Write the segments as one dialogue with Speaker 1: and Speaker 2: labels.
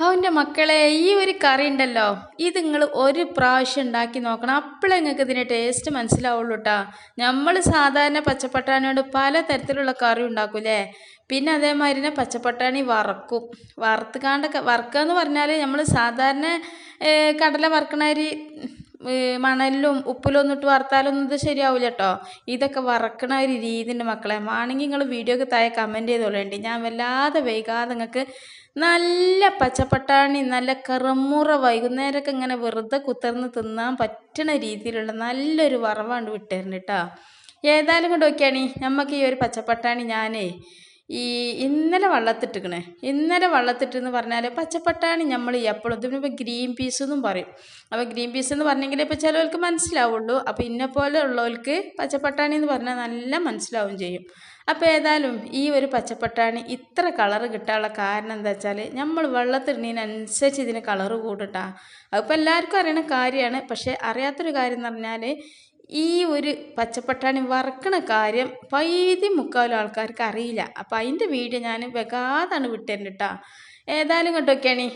Speaker 1: അവന്റെ മക്കളെ ഈ ഒരു കറി ഉണ്ടല്ലോ. ഇത് നിങ്ങൾ ഒരു പ്രാവശ്യം ഉണ്ടാക്കി നോക്കണം. അപ്പോഴേ നിങ്ങൾക്ക് ഇതിന്റെ ടേസ്റ്റ് മനസ്സിലാവുള്ളൂ കേട്ടോ നമ്മൾ സാധാരണ പച്ചപ്പട്ടാണി കൊണ്ട് പല തരത്തിലുള്ള കറി ഉണ്ടാക്കൂലേ. പിന്നെ അതേമാതിരി തന്നെ പച്ചപ്പട്ടാണി വറക്കും. വറുത്തുകാണ്ടൊക്കെ വറുക്കുക എന്ന് പറഞ്ഞാൽ നമ്മൾ സാധാരണ കടല വറുക്കണ മണലിലും ഉപ്പിലും ഒന്നിട്ട് ഇട്ട് വറുത്താലൊന്നും ഇത് ശരിയാവില്ല കേട്ടോ ഇതൊക്കെ വറക്കണ ഒരു രീതിന്റെ മക്കളെ. വേണമെങ്കിൽ നിങ്ങൾ വീഡിയോക്ക് താഴെ കമന്റ് ചെയ്തോളേണ്ടി ഞാൻ വല്ലാതെ വൈകാതെ നിങ്ങൾക്ക് നല്ല പച്ചപ്പട്ടാണി നല്ല കറുമുറ വൈകുന്നേരമൊക്കെ ഇങ്ങനെ വെറുതെ കുത്തർന്ന് തിന്നാൻ പറ്റണ രീതിയിലുള്ള നല്ലൊരു വറവാണ് വിട്ടുതരുന്നുണ്ട് കേട്ടോ ഏതായാലും കൊണ്ട് നോക്കിയാണി നമുക്ക് ഈ ഒരു പച്ചപ്പട്ടാണി ഞാനേ ഈ ഇന്നലെ വള്ളത്തിട്ടിക്കണേ ഇന്നലെ വള്ളത്തിട്ടെന്ന് പറഞ്ഞാൽ പച്ചപ്പട്ടാണി നമ്മൾ എപ്പോഴും ഇതിനിപ്പോൾ ഗ്രീൻ പീസ് എന്നും പറയും. അപ്പോൾ ഗ്രീൻ പീസ് എന്ന് പറഞ്ഞെങ്കിൽ ഇപ്പോൾ ചിലവർക്ക് മനസ്സിലാവുള്ളൂ. അപ്പോൾ ഇന്ന പോലെ ഉള്ളവർക്ക് പച്ചപ്പട്ടാണി എന്ന് പറഞ്ഞാൽ നല്ല മനസ്സിലാവും ചെയ്യും. അപ്പോൾ ഏതായാലും ഈ ഒരു പച്ചപ്പട്ടാണി ഇത്ര കളർ കിട്ടാനുള്ള കാരണം എന്താ വെച്ചാൽ നമ്മൾ വെള്ളത്തിടുന്നതിനനുസരിച്ച് ഇതിന് കളറ് കൂടട്ടാ. അതിപ്പോൾ എല്ലാവർക്കും അറിയണ കാര്യമാണ് പക്ഷേ അറിയാത്തൊരു കാര്യം എന്ന് പറഞ്ഞാൽ ഈ ഒരു പച്ചപ്പട്ടാണി വറക്കണ കാര്യം പൈതി മുക്കാലും ആൾക്കാർക്ക് അറിയില്ല. അപ്പം അതിന്റെ വീഡിയോ ഞാൻ വെകാതാണ് വിട്ടുതരുന്നത് കേട്ടോ ഏതായാലും കേട്ടൊക്കെയാണ്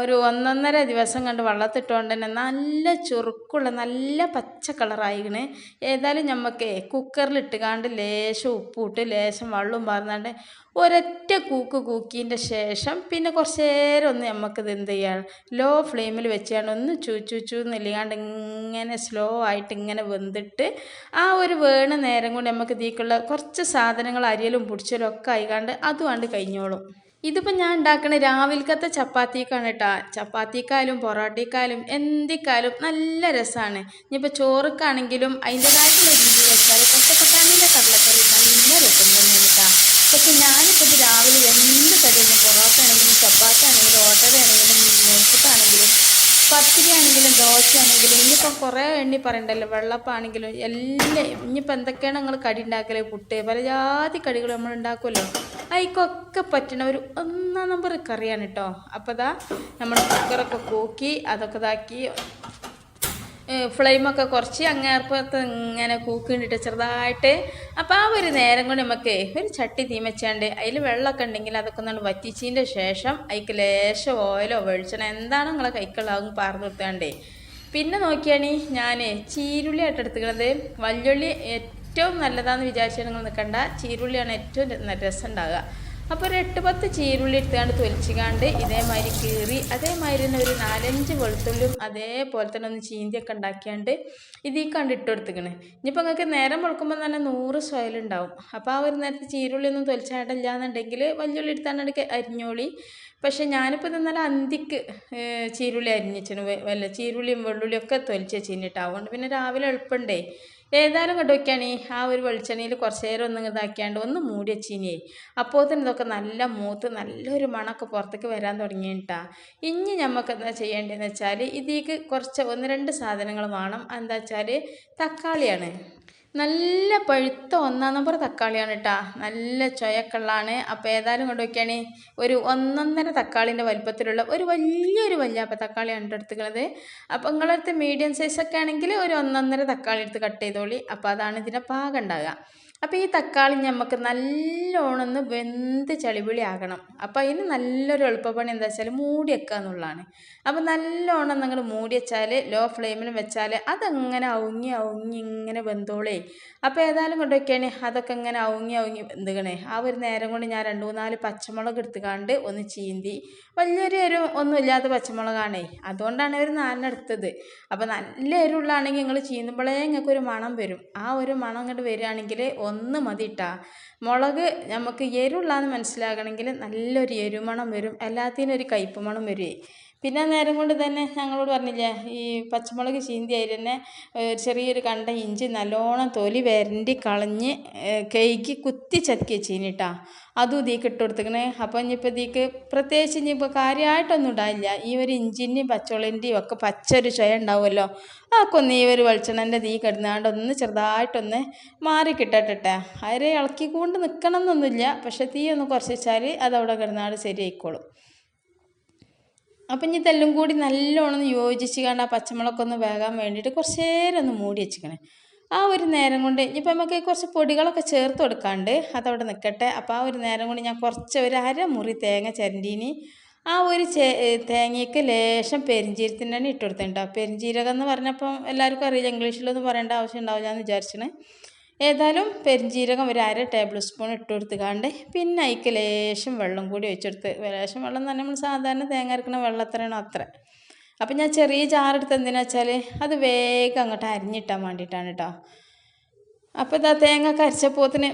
Speaker 1: ഒരു ഒന്നൊന്നര ദിവസം കണ്ട് വെള്ളത്തിട്ടുകൊണ്ട് തന്നെ നല്ല ചുറുക്കുള്ള നല്ല പച്ച കളറായിക്കണ്. ഏതായാലും ഞമ്മക്ക് കുക്കറിലിട്ടുകാണ്ട് ലേശം ഉപ്പിട്ട് ലേശം വെള്ളവും പാർന്നാണ്ട് ഒരൊറ്റ കൂക്ക് കൂക്കിന്റെ ശേഷം പിന്നെ കുറച്ച് നേരം ഒന്ന് നമുക്കിത് എന്ത് ചെയ്യാം ലോ ഫ്ലെയിമിൽ വെച്ചാണ് ഒന്ന് ചൂ ചൂ ചൂ എന്നില്ലാണ്ട് ഇങ്ങനെ സ്ലോ ആയിട്ട് ഇങ്ങനെ വെന്തിട്ട് ആ ഒരു വേണ നേരം കൊണ്ട് നമുക്ക് ഇതിക്കുള്ള കുറച്ച് സാധനങ്ങൾ അരിയലും പൊടിച്ചലും ഒക്കെ ആയിക്കാണ്ട് അതുകൊണ്ട് കഴിഞ്ഞോളും. ഇതിപ്പോൾ ഞാൻ ഉണ്ടാക്കണ രാവിലത്തെ ചപ്പാത്തിക്കാണ് കേട്ടോ ചപ്പാത്തിക്കായാലും പൊറോട്ടയ്ക്കായാലും എന്തിക്കായാലും നല്ല രസമാണ് ഇനിയിപ്പോൾ ചോറുക്കാണെങ്കിലും അതിന്റെതായിട്ടുള്ള രീതിയിൽ വെച്ചാൽ പച്ചപ്പട്ടാണിന്റെ കടലക്കറി നല്ല രസം തന്നെ കേട്ടോ പക്ഷെ ഞാനിപ്പോൾ രാവിലെ എന്ത് കടിയും പൊറോട്ട ആണെങ്കിലും ചപ്പാത്തി ആണെങ്കിലും ഓട്ടട ആണെങ്കിലും പത്തിരി ആണെങ്കിലും ദോശ ആണെങ്കിലും ഇനിയിപ്പം കുറേ എണ്ണി പറയണ്ടല്ലോ വെള്ളപ്പാണെങ്കിലും എല്ലാം ഇനിയിപ്പോൾ എന്തൊക്കെയാണ് നിങ്ങൾ കടി ഉണ്ടാക്കൽ പുട്ട് പല ജാതി കടികൾ നമ്മൾ ഉണ്ടാക്കുമല്ലോ അതിക്കൊക്കെ പറ്റണ ഒരു ഒന്നാം നമ്പർ കറിയാണ് കേട്ടോ അപ്പോൾ ഇതാ നമ്മൾ കുക്കറൊക്കെ കൂക്കി അതൊക്കെ ഇതാക്കി ഫ്ലെയിമൊക്കെ കുറച്ച് അങ്ങേർപ്പുറത്ത് ഇങ്ങനെ കൂക്കിണ്ടിട്ട് ചെറുതായിട്ട്. അപ്പോൾ ആ ഒരു നേരം കൊണ്ട് നമുക്ക് ഒരു ചട്ടി തീമച്ചാണ്ട് അതിൽ വെള്ളമൊക്കെ ഉണ്ടെങ്കിൽ അതൊക്കെ ഒന്ന് വറ്റിച്ചതിന്റെ ശേഷം അതിക്ക് ലേശം ഓയിലോ വെളിച്ചെണ്ണ എന്താണ് നിങ്ങളെ കൈക്കുള്ളതാകും പാർന്നു കൊടുത്താണ്ടേ. പിന്നെ നോക്കിയാണ് ഞാൻ ചീരുള്ളി ആയിട്ട് എടുത്തുക്കണത്. വല്യുള്ളി ഏറ്റവും നല്ലതാണെന്ന് വിചാരിച്ചാൽ നിങ്ങൾ നിൽക്കണ്ട ചീരുള്ളിയാണ് ഏറ്റവും രസം ഉണ്ടാകുക അപ്പോൾ ഒരു എട്ട് പത്ത് ചീരുള്ളി എടുത്തുകൊണ്ട് തൊലിച്ചുകാണ്ട് ഇതേമാതിരി കീറി അതേമാതിരി തന്നെ ഒരു നാലഞ്ച് വെളുത്തുള്ളിയും അതേപോലെ തന്നെ ഒന്ന് ചീന്തിയൊക്കെ ഉണ്ടാക്കിയാണ്ട് ഇതീ കണ്ട് ഇട്ട് കൊടുത്തിക്കണ്. ഇനിയിപ്പോൾ നിങ്ങൾക്ക് നേരം വെളുക്കുമ്പോൾ തന്നെ നൂറ് സോയിലുണ്ടാവും അപ്പോൾ ആ ഒരു നേരത്തെ ചീരുള്ളി ഒന്നും തൊലിച്ചായിട്ടില്ല എന്നുണ്ടെങ്കിൽ വലിയുള്ളി എടുത്താണ്ട് അരിഞ്ഞോളി. പക്ഷെ ഞാനിപ്പോൾ തന്നാലും അന്തിക്ക് ചീരുള്ളി അരിഞ്ഞിച്ചു വല്ല ചീരുള്ളിയും വെള്ളുള്ളിയും ഒക്കെ തൊലിച്ച് വെച്ചിട്ട് അതുകൊണ്ട് പിന്നെ രാവിലെ എളുപ്പമുണ്ടേ ഏതായാലും കൊണ്ടുവയ്ക്കുകയാണ് ആ ഒരു വെളിച്ചെണ്ണയിൽ കുറച്ച് നേരം ഒന്ന് ഇതാക്കിയാണ്ട് ഒന്ന് മൂടി വെച്ചിനിയേ അപ്പോൾ തന്നെ ഇതൊക്കെ നല്ല മൂത്ത് നല്ലൊരു മണമൊക്കെ പുറത്തേക്ക് വരാൻ തുടങ്ങിയിട്ടാ. ഇനി നമുക്ക് എന്താ ചെയ്യേണ്ടതെന്ന് വെച്ചാൽ ഇതിലേക്ക് കുറച്ച് ഒന്ന് രണ്ട് സാധനങ്ങൾ വേണം. എന്താ വെച്ചാൽ തക്കാളിയാണ്. നല്ല പഴുത്ത ഒന്നാം നമ്പർ തക്കാളിയാണ് കേട്ടോ നല്ല ചൊയക്കള്ളാണ് അപ്പോൾ ഏതായാലും കൊണ്ട് വയ്ക്കുകയാണ് ഒരു ഒന്നൊന്നര തക്കാളിന്റെ വലിപ്പത്തിലുള്ള ഒരു വലിയൊരു വല്യാപ്പ തക്കാളിയാണ് കേട്ടോ എടുത്തുള്ളത് അപ്പോൾ നിങ്ങളടുത്ത് മീഡിയം സൈസൊക്കെ ആണെങ്കിൽ ഒരു ഒന്നൊന്നര തക്കാളി എടുത്ത് കട്ട് ചെയ്തോളി. അപ്പോൾ അതാണ് ഇതിന്റെ പാകം ഉണ്ടാകുക അപ്പോൾ ഈ തക്കാളി നമുക്ക് നല്ലോണം ഒന്ന് വെന്ത് ചളിപുളി ആകണം. അപ്പോൾ അതിന് നല്ലൊരു എളുപ്പപ്പണി എന്താ വെച്ചാൽ മൂടി വെക്കുക എന്നുള്ളതാണ്. അപ്പോൾ നല്ലോണം നിങ്ങൾ മൂടി വെച്ചാൽ ലോ ഫ്ലെയിമിൽ വെച്ചാൽ അതങ്ങനെ ഔങ്ങി ഔങ്ങി ഇങ്ങനെ വെന്തോളേ. അപ്പോൾ ഏതായാലും കൊണ്ടുവയ്ക്കുകയാണ് അതൊക്കെ ഇങ്ങനെ ഔങ്ങി ഔങ്ങി വെന്തുകണേ ആ ഒരു നേരം കൊണ്ട് ഞാൻ രണ്ട് മൂന്നാൽ പച്ചമുളക് എടുത്തുകാണ്ട് ഒന്ന് ചീന്തി വലിയൊരു എരു ഒന്നുമില്ലാത്ത പച്ചമുളകാണേ. അതുകൊണ്ടാണ് ഒരു നാലിനെടുത്തത് അപ്പോൾ നല്ല എരുള്ളാണെങ്കിൽ നിങ്ങൾ ചീന്തുമ്പോഴേ നിങ്ങൾക്ക് ഒരു മണം വരും. ആ ഒരു മണം ഇങ്ങോട്ട് വരികയാണെങ്കിൽ ഒന്ന് മതിട്ടാ. മുളക് നമുക്ക് എരിവുള്ളാന്ന് മനസ്സിലാകണമെങ്കിൽ നല്ലൊരു എരുമണം വരും. എല്ലാത്തിനും ഒരു കയ്പ്പ് മണം വരുവേ പിന്നെ നേരം കൊണ്ട് തന്നെ ഞങ്ങളോട് പറഞ്ഞില്ലേ ഈ പച്ചമുളക് ചീന്തി അതിൽ തന്നെ ചെറിയൊരു കണ്ട ഇഞ്ചി നല്ലോണം തൊലി വരണ്ടി കളഞ്ഞ് കൈക്ക് കുത്തി ചതക്കി ചീനിട്ടാ അതും ഇതിക്ക് ഇട്ട് കൊടുത്തിക്കണേ. അപ്പോൾ ഇനിയിപ്പോൾ ഇതിക്ക് പ്രത്യേകിച്ച് ഇനിയിപ്പോൾ കാര്യമായിട്ടൊന്നും ഉണ്ടാവില്ല ഈ ഒരു ഇഞ്ചിന്റെയും പച്ചമുളകിന്റെയും ഒക്കെ പച്ചൊരു ചുയ ഉണ്ടാവുമല്ലോ. അതൊക്കെ ഒന്ന് ഈ ഒരു വെളിച്ചെണ്ണന്റെ തീ കിടന്നാണ്ട് ഒന്ന് ചെറുതായിട്ടൊന്ന് മാറി കിട്ടട്ടെ അവരെ ഇളക്കിക്കൊണ്ട് നിൽക്കണം എന്നൊന്നുമില്ല പക്ഷേ തീ ഒന്ന് കുറച്ച് വെച്ചാൽ അതവിടെ കിടന്നാണ്ട് ശരിയായിക്കോളും. അപ്പം ഇനി ഇതെല്ലാം കൂടി നല്ലോണം യോജിച്ച് കണ്ട് ആ പച്ചമുളകൊക്കെ ഒന്ന് വേകാൻ വേണ്ടിയിട്ട് കുറച്ച് നേരം ഒന്ന് മൂടി വെച്ചിക്കണേ. ആ ഒരു നേരം കൊണ്ട് ഇനിയിപ്പോൾ നമുക്ക് കുറച്ച് പൊടികളൊക്കെ ചേർത്ത് കൊടുക്കാണ്ട് അതവിടെ നിൽക്കട്ടെ അപ്പോൾ ആ ഒരു നേരം കൊണ്ട് ഞാൻ കുറച്ച് ഒരു അര മുറി തേങ്ങ ചിരണ്ടീനി. ആ ഒരു തേങ്ങയ്ക്ക് ലേശം പെരിഞ്ചീരത്തിന്റെ ഇട്ട് കൊടുത്തിട്ടുണ്ടാവും പെരിഞ്ചീരകം എന്ന് പറഞ്ഞപ്പം എല്ലാവർക്കും അറിയില്ല ഇംഗ്ലീഷിലൊന്നും പറയേണ്ട ആവശ്യം ഉണ്ടാവില്ല എന്ന് വിചാരിച്ചിന്. ഏതായാലും പെരിഞ്ജീരകം ഒരു അര ടേബിൾ സ്പൂൺ ഇട്ട് കൊടുത്തുകാണ്ട് പിന്നെ അതിക്ക് ലേശം വെള്ളം കൂടി ഒഴിച്ചെടുത്ത്. ലേശം വെള്ളം തന്നെ നമ്മൾ സാധാരണ തേങ്ങ അരക്കണ വെള്ളം എത്രയാണോ അത്ര. അപ്പം ഞാൻ ചെറിയ ജാറെടുത്ത് എന്തിനാ വെച്ചാൽ അത് വേഗം അങ്ങോട്ട് അരിഞ്ഞിട്ടാൻ വേണ്ടിയിട്ടാണ് കേട്ടോ അപ്പോൾ ഇതാ തേങ്ങ കരച്ചപ്പോത്തിന്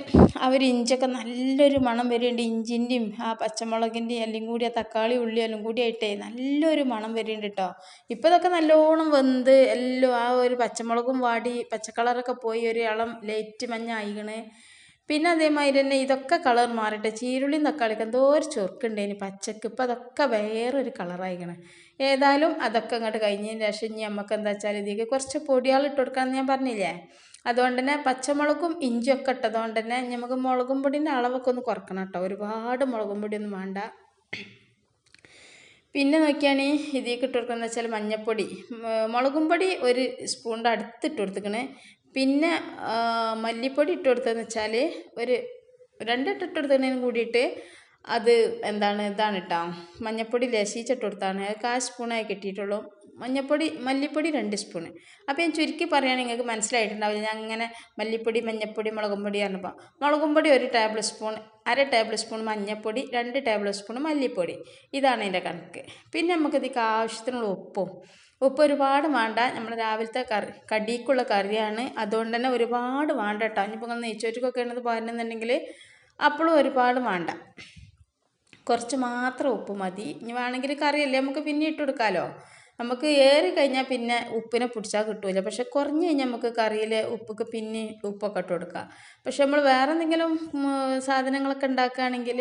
Speaker 1: അവർ ഇഞ്ചൊക്കെ നല്ലൊരു മണം വരുന്നുണ്ട് ഇഞ്ചിന്റെയും ആ പച്ചമുളകിന്റെയും എല്ലാം കൂടി ആ തക്കാളി ഉള്ളി എല്ലാം കൂടി ആയിട്ടേ നല്ലൊരു മണം വരുന്നുണ്ട് കേട്ടോ ഇപ്പോൾ ഇതൊക്കെ നല്ലോണം വെന്ത് എല്ലാം ആ ഒരു പച്ചമുളകും വാടി പച്ചക്കളറൊക്കെ പോയി ഒരു ഇളം ലൈറ്റ് മഞ്ഞ ആയിക്കണ് പിന്നെ അതേമാതിരി തന്നെ ഇതൊക്കെ കളർ മാറിയിട്ട് ചീരുള്ളിയും തക്കാളിക്ക് എന്തോ ഒരു ചൊറുക്കുണ്ടേന് പച്ചക്ക്. ഇപ്പം അതൊക്കെ വേറൊരു കളറായിക്കണേ. ഏതായാലും അതൊക്കെ അങ്ങോട്ട് കഴിഞ്ഞതിന് ശേഷം ഇനി നമുക്ക് എന്താ വെച്ചാൽ ഇതിലേക്ക് കുറച്ച് പൊടിയാൾ ഇട്ട് കൊടുക്കാമെന്ന് ഞാൻ പറഞ്ഞില്ലേ? അതുകൊണ്ട് തന്നെ പച്ചമുളകും ഇഞ്ചിയൊക്കെ ഇട്ടതുകൊണ്ട് തന്നെ നമുക്ക് മുളകും പൊടിന്റെ അളവൊക്കെ ഒന്ന് കുറക്കണം കേട്ടോ. ഒരുപാട് മുളകും പൊടിയൊന്നും വേണ്ട. പിന്നെ നോക്കിയാണെങ്കിൽ ഇതിലേക്ക് ഇട്ട് കൊടുക്കുന്നത് വെച്ചാൽ മഞ്ഞൾപ്പൊടി മുളകും പൊടി ഒരു സ്പൂണിന്റെ അടുത്ത് ഇട്ട് കൊടുത്തിക്കണേ. പിന്നെ മല്ലിപ്പൊടി ഇട്ട് കൊടുത്തതെന്ന് വെച്ചാൽ ഒരു രണ്ടിട്ട് ഇട്ട് കൊടുത്തതിനും കൂടിയിട്ട് അത് എന്താണ് ഇതാണ് കേട്ടോ മഞ്ഞപ്പൊടി ലശിച്ചിട്ട് കൊടുത്താണ് അത് കാ സ്പൂണായി കിട്ടിയിട്ടുള്ളൂ. മഞ്ഞപ്പൊടി മല്ലിപ്പൊടി രണ്ട് സ്പൂണ്. അപ്പോൾ ഞാൻ ചുരുക്കി പറയുകയാണെങ്കിൽ നിങ്ങൾക്ക് മനസ്സിലായിട്ടുണ്ടാവില്ല. ഞാൻ അങ്ങനെ മല്ലിപ്പൊടി മഞ്ഞപ്പൊടി മുളകും പൊടി പറഞ്ഞപ്പോൾ മുളകും പൊടി ഒരു ടേബിൾ സ്പൂൺ അര ടേബിൾ സ്പൂൺ മഞ്ഞപ്പൊടി രണ്ട് ടേബിൾ സ്പൂൺ മല്ലിപ്പൊടി. ഇതാണ് എന്റെ കണക്ക്. പിന്നെ നമുക്ക് ഇതിക്ക് ആവശ്യത്തിനുള്ള ഉപ്പും. ഉപ്പ് ഒരുപാട് വേണ്ട. നമ്മൾ രാവിലത്തെ കറി കടിക്കുള്ള കറിയാണ്. അതുകൊണ്ട് തന്നെ ഒരുപാട് വേണ്ട കേട്ടോ ഇനിയിപ്പോൾ നിങ്ങൾ ഉള്ളത് പോരണമെന്നുണ്ടെങ്കിൽ അപ്പോഴും ഒരുപാട് വേണ്ട. കുറച്ച് മാത്രം ഉപ്പ് മതി. ഇനി വേണമെങ്കിൽ കറിയല്ലേ നമുക്ക് പിന്നെ ഇട്ട് കൊടുക്കാമല്ലോ നമുക്ക് ഏറി കഴിഞ്ഞാൽ പിന്നെ ഉപ്പിനെ പിടിച്ചാൽ കിട്ടൂല. പക്ഷെ കുറഞ്ഞ് കഴിഞ്ഞാൽ നമുക്ക് കറിയിൽ ഉപ്പൊക്കെ പിന്നെ ഉപ്പൊക്കെ ഇട്ട് കൊടുക്കാം. പക്ഷെ നമ്മൾ വേറെ എന്തെങ്കിലും സാധനങ്ങളൊക്കെ ഉണ്ടാക്കുകയാണെങ്കിൽ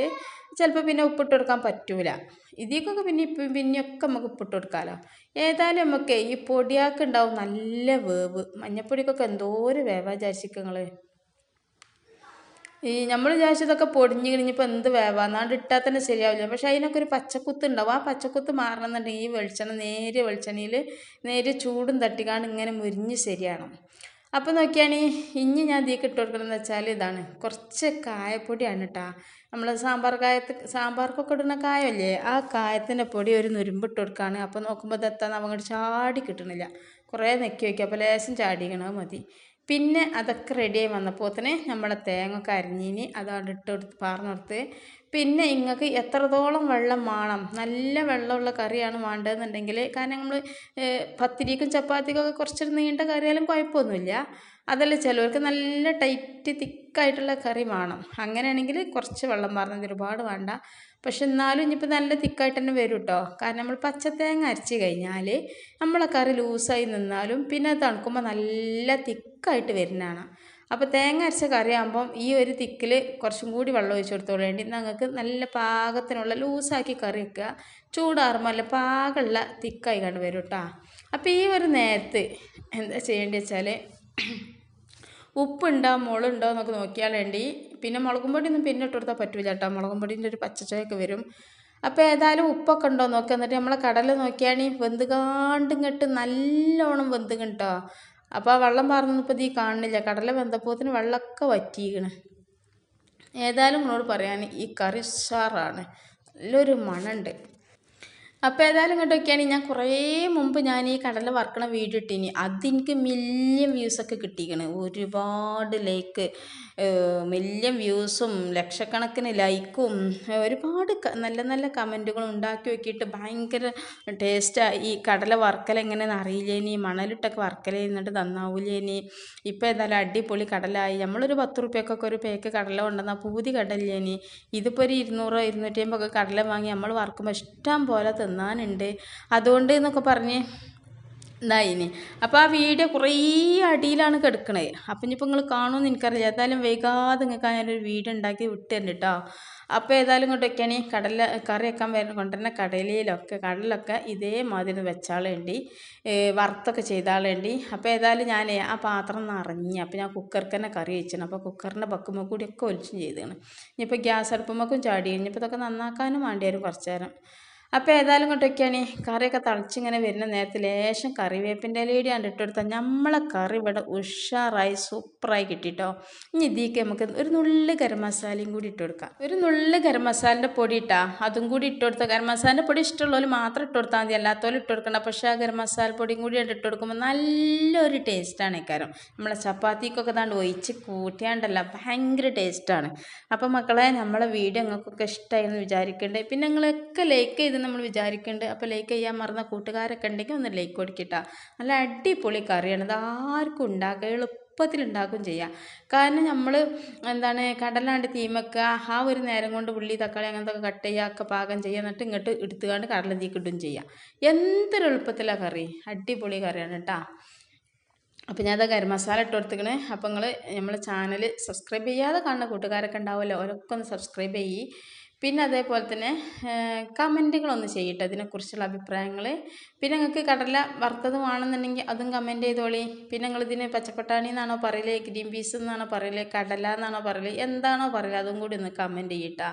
Speaker 1: ചിലപ്പോൾ പിന്നെ ഉപ്പിട്ട് കൊടുക്കാൻ പറ്റൂല. ഇതിക്കൊക്കെ പിന്നെ ഇപ്പം പിന്നെയൊക്കെ നമുക്ക് ഉപ്പിട്ട് കൊടുക്കാമല്ലോ ഏതായാലും നമുക്ക് ഈ പൊടിയാക്കുണ്ടാവും നല്ല വേവ്. മഞ്ഞപ്പൊടിക്കൊക്കെ എന്തോരം വേവാ വിചാരിച്ചിരിക്കുക ഈ നമ്മൾ വിചാരിച്ചതൊക്കെ പൊടിഞ്ഞ് കഴിഞ്ഞപ്പോൾ എന്ത് വേവാന്നാണ്ട് ഇട്ടാൽ തന്നെ ശരിയാവില്ല. പക്ഷെ അതിനൊക്കെ ഒരു പച്ചക്കുത്ത് ഉണ്ടാവും. ആ പച്ചക്കുത്ത് മാറണമെന്നുണ്ടെങ്കിൽ ഈ വെളിച്ചെണ്ണ നേരെ വെളിച്ചെണ്ണയിൽ നേരെ ചൂടും തട്ടിക്കാണ്ട് ഇങ്ങനെ മുരിഞ്ഞ് ശരിയാണ് അപ്പോൾ നോക്കിയാണെങ്കിൽ ഇനി ഞാൻ ഇതിലേക്ക് ഇട്ട് കൊടുക്കണമെന്ന് വെച്ചാൽ ഇതാണ്. കുറച്ച് കായപ്പൊടിയാണ് കേട്ടോ നമ്മൾ സാമ്പാർ കായത്ത് സാമ്പാർക്കൊക്കെ ഇടുന്ന കായല്ലേ? ആ കായത്തിന്റെ പൊടി ഒരു നുരുമ്പിട്ട് കൊടുക്കുകയാണ് അപ്പോൾ നോക്കുമ്പോൾ ഇതെത്താൻ അവങ്ങോട്ട് ചാടി കിട്ടണില്ല. കുറേ നെക്കി വയ്ക്കുക അപ്പോൾ ലേശം ചാടിക്കണത് മതി. പിന്നെ അതൊക്കെ റെഡിയായി വന്നപ്പോൾ തന്നെ നമ്മളെ തേങ്ങ ഒക്കെ അരിഞ്ഞിന് അതവിടെ ഇട്ട് കൊടുത്ത്. പാർന്നെടുത്ത് പിന്നെ ഇങ്ങൾക്ക് എത്രത്തോളം വെള്ളം വേണം? നല്ല വെള്ളമുള്ള കറിയാണ് വേണ്ടതെന്നുണ്ടെങ്കിൽ കാരണം നമ്മൾ പത്തിരിക്കും ചപ്പാത്തിക്കൊക്കെ കുറച്ചൊരു കുറച്ച് നീണ്ട കറിയാലും കുഴപ്പമൊന്നുമില്ല. അതല്ല ചിലവർക്ക് നല്ല ടൈറ്റ് തിക്കായിട്ടുള്ള കറി വേണം. അങ്ങനെയാണെങ്കിൽ കുറച്ച് വെള്ളം പറഞ്ഞത് ഒരുപാട് വേണ്ട. പക്ഷെ എന്നാലും ഇനിയിപ്പോൾ നല്ല തിക്കായിട്ട് തന്നെ വരും കേട്ടോ കാരണം നമ്മൾ പച്ചത്തേങ്ങ അരച്ച് കഴിഞ്ഞാൽ നമ്മളെ കറി ലൂസായി നിന്നാലും പിന്നെ തണുക്കുമ്പോൾ നല്ല തിക്കായിട്ട് വരുന്നതാണ്. അപ്പോൾ തേങ്ങ അരച്ച കറിയാകുമ്പം ഈ ഒരു തിക്കിൽ കുറച്ചും കൂടി വെള്ളം ഒഴിച്ച് കൊടുത്തോളേണ്ടി നിങ്ങൾക്ക് നല്ല പാകത്തിനുള്ള ലൂസാക്കി കറി വെക്കുക. ചൂടാറുമ്പോൾ നല്ല പാകമുള്ള തിക്കായി കണ്ട് വരും കേട്ടോ അപ്പോൾ ഈ ഒരു നേരത്ത് എന്താ ചെയ്യേണ്ടത് വെച്ചാൽ ഉപ്പുണ്ടോ മുളുണ്ടോ എന്നൊക്കെ നോക്കിയാൽ വേണ്ടി. പിന്നെ മുളകും പൊടിയൊന്നും പിന്നെ ഇട്ട് കൊടുത്താൽ പറ്റില്ല കേട്ടോ. മുളകും പൊടിന്റെ ഒരു പച്ചച്ചയൊക്കെ വരും. അപ്പോൾ ഏതായാലും ഉപ്പൊക്കെ ഉണ്ടോ നോക്കുക എന്നിട്ട് നമ്മളെ കടൽ നോക്കിയാണെങ്കിൽ വെന്തുകാണ്ട് ഇങ്ങോട്ട് നല്ലോണം വെന്തുക കേട്ടോ അപ്പോൾ ആ വെള്ളം പാർന്നപ്പോൾ ഈ കാണുന്നില്ല കടല വെന്തപ്പോത്തിന് വെള്ളമൊക്കെ വറ്റിയിക്കണ് ഏതായാലും നിങ്ങളോട് പറയാൻ ഈ കറി ഉഷാറാണ്. നല്ലൊരു മണമുണ്ട് അപ്പോൾ ഏതായാലും ഇങ്ങോട്ടൊക്കെയാണ് ഞാൻ കുറേ മുമ്പ് ഞാൻ ഈ കടല വറക്കണ വീഡിയോ ഇട്ടിനി. അതെനിക്ക് മില്യൺ വ്യൂസൊക്കെ കിട്ടിയിരിക്കണ് ഒരുപാട് ലൈക്ക് മില്യൺ വ്യൂസും ലക്ഷക്കണക്കിന് ലൈക്കും ഒരുപാട് നല്ല നല്ല കമന്റുകളും ഉണ്ടാക്കി വെക്കിയിട്ട് ഭയങ്കര ടേസ്റ്റായി ഈ കടല വറക്കൽ എങ്ങനെയെന്ന് അറിയില്ലേനി. മണലിട്ടൊക്കെ വറക്കൽ എന്നിട്ട് നന്നാവൂലേനി ഇപ്പോൾ ഏതായാലും അടിപൊളി കടലായി. നമ്മളൊരു പത്ത് റുപ്യക്കൊക്കെ ഒരു പേക്ക് കടല കൊണ്ടുവന്നാൽ പൂതി കടലില്ലേനി. ഇതിപ്പോൾ ഒരു ഇരുന്നൂറോ ഇരുന്നൂറ്റി കടല വാങ്ങി നമ്മൾ വറക്കുമ്പോൾ ഇഷ്ടം പോലെ തിന്നാനുണ്ട്. അതുകൊണ്ട് എന്നൊക്കെ പറഞ്ഞ് ഇതായിന് അപ്പോൾ ആ വീഡിയോ കുറേ അടിയിലാണ് കിടക്കണത്. അപ്പം ഇനിയിപ്പോൾ നിങ്ങൾ കാണുമെന്ന് എനിക്കറിയില്ല. ഏതായാലും വൈകാതെ നിങ്ങൾക്ക് ഞാനൊരു വീഡിയോ ഉണ്ടാക്കി വിട്ടുതരുന്നുണ്ട് കേട്ടോ അപ്പോൾ ഏതായാലും ഇങ്ങോട്ടൊക്കെയാണ് കടല കറി വെക്കാൻ വരുന്ന കൊണ്ടുവരുന്ന കടലയിലൊക്കെ കടലൊക്കെ ഇതേമാതിരി വെച്ചാളുണ്ട് വറുത്തൊക്കെ ചെയ്താളേണ്ടി. അപ്പോൾ ഏതായാലും ഞാൻ ആ പാത്രം നിറഞ്ഞ് അപ്പോൾ ഞാൻ കുക്കർക്ക് തന്നെ കറി വെച്ചാണ്. അപ്പോൾ കുക്കറിന്റെ ബക്കുമ്പോൾ കൂടിയൊക്കെ ഒലിച്ചും ചെയ്തതാണ് ഇനിയിപ്പോൾ ഗ്യാസ് അടുപ്പുമ്പോൾ ചാടി. കഴിഞ്ഞപ്പോൾ ഇതൊക്കെ നന്നാക്കാനും വേണ്ടി വരും കുറച്ച് നേരം. അപ്പോൾ ഏതായാലും കൊണ്ടൊക്കെയാണ് കറിയൊക്കെ തളിച്ചിങ്ങനെ വരുന്ന നേരത്തെ ലേശം കറിവേപ്പിന്റെ ഇലയിടാണ്ട് ഇട്ടെടുത്താൽ നമ്മളെ കറി ഇവിടെ ഉഷാറായി സൂപ്പറായി കിട്ടിട്ടോ. ഇനി ഇതിലേക്ക് നമുക്ക് ഒരു നുള്ളു ഗരം മസാലയും കൂടി ഇട്ട് കൊടുക്കാം. ഒരു നുള്ളു ഗരം മസാലന്റെ പൊടി ഇട്ടാ അതും കൂടി ഇട്ട് കൊടുത്താൽ ഗരം മസാലന്റെ പൊടി ഇഷ്ടമുള്ളവർ മാത്രം ഇട്ട് കൊടുത്താൽ മതി. അല്ലാത്തവരും ഇട്ട് കൊടുക്കണ്ട. പക്ഷേ ആ ഗരം മസാല പൊടിയും കൂടി ഇട്ട് കൊടുക്കുമ്പോൾ നല്ലൊരു ടേസ്റ്റാണ് ഇക്കാരം നമ്മളെ ചപ്പാത്തിക്കൊക്കെ താണ്ട് ഒഴിച്ച് കൂട്ടിയാണ്ടല്ല ഭയങ്കര ടേസ്റ്റാണ് അപ്പോൾ മക്കളെ നമ്മളെ വീഡിയോ നിങ്ങൾക്കൊക്കെ എന്ന് വിചാരിക്കണ്ടേ. പിന്നെ നിങ്ങളൊക്കെ ലൈക്ക് ചെയ്ത് നമ്മൾ വിചാരിക്കുന്നുണ്ട് അപ്പോൾ ലൈക്ക് ചെയ്യാൻ മറന്ന കൂട്ടുകാരൊക്കെ ഉണ്ടെങ്കിൽ ഒന്ന് ലൈക്ക് കൊടുക്കട്ടാ. നല്ല അടിപൊളി കറിയാണ്. ഇത് ആർക്കും ഉണ്ടാക്കുക എളുപ്പത്തിൽ ഉണ്ടാക്കും ചെയ്യാം. കാരണം നമ്മൾ എന്താണ് കടലാണ്ട് തീമക്കുക ആ ഒരു നേരം കൊണ്ട് ഉള്ളി തക്കാളി അങ്ങനത്തെ കട്ട് ചെയ്യുക ഒക്കെ പാകം ചെയ്യുക എന്നിട്ട് ഇങ്ങോട്ട് എടുത്തുകൊണ്ട് കടലിൽ തീ കിട്ടും ചെയ്യാം. എന്തൊരു എളുപ്പത്തിലാണ് കറി. അടിപൊളി കറിയാണ് കേട്ടോ അപ്പോൾ ഞാനത് ഗരം മസാല ഇട്ട് കൊടുത്തിക്കണേ. അപ്പോൾ നിങ്ങൾ നമ്മളെ ചാനൽ സബ്സ്ക്രൈബ് ചെയ്യാതെ കാണുന്ന കൂട്ടുകാരൊക്കെ ഉണ്ടാവുമല്ലോ. അവരൊക്കെ ഒന്ന് സബ്സ്ക്രൈബ് ചെയ്യ്. പിന്നെ അതേപോലെ തന്നെ കമന്റുകളൊന്ന് ചെയ്യട്ടെ ഇതിനെക്കുറിച്ചുള്ള അഭിപ്രായങ്ങൾ പിന്നെ നിങ്ങൾക്ക് കടല വറുത്തത് വേണമെന്നുണ്ടെങ്കിൽ അതും കമന്റ് ചെയ്തോളി. പിന്നെ നിങ്ങളിതിന് പച്ചപ്പട്ടാണി എന്നാണോ പറയൽ ഗ്രീൻ പീസ് എന്നാണോ പറയൽ കടല എന്നാണോ പറയൽ എന്താണോ പറയൽ അതും കൂടി ഒന്ന് കമന്റ് ചെയ്യട്ടാ.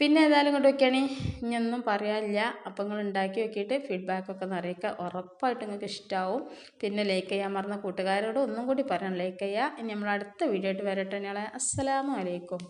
Speaker 1: പിന്നെ ഏതായാലും കൊണ്ട് നോക്കിയാണ് ഇനിയൊന്നും പറയാനില്ല. അപ്പം നിങ്ങൾ ഉണ്ടാക്കി നോക്കിയിട്ട് ഫീഡ്ബാക്കൊക്കെ ഒന്ന് അറിയിക്കുക ഉറപ്പായിട്ട് നിങ്ങൾക്ക് ഇഷ്ടമാവും പിന്നെ ലൈക്ക് ചെയ്യാൻ മറന്ന കൂട്ടുകാരോട് ഒന്നും കൂടി പറയണം ലൈക്ക് ചെയ്യുക ഇനി നമ്മൾ അടുത്ത വീഡിയോ ആയിട്ട് വരട്ടെ ഞങ്ങളെ അസ്സലാമു അലൈക്കും.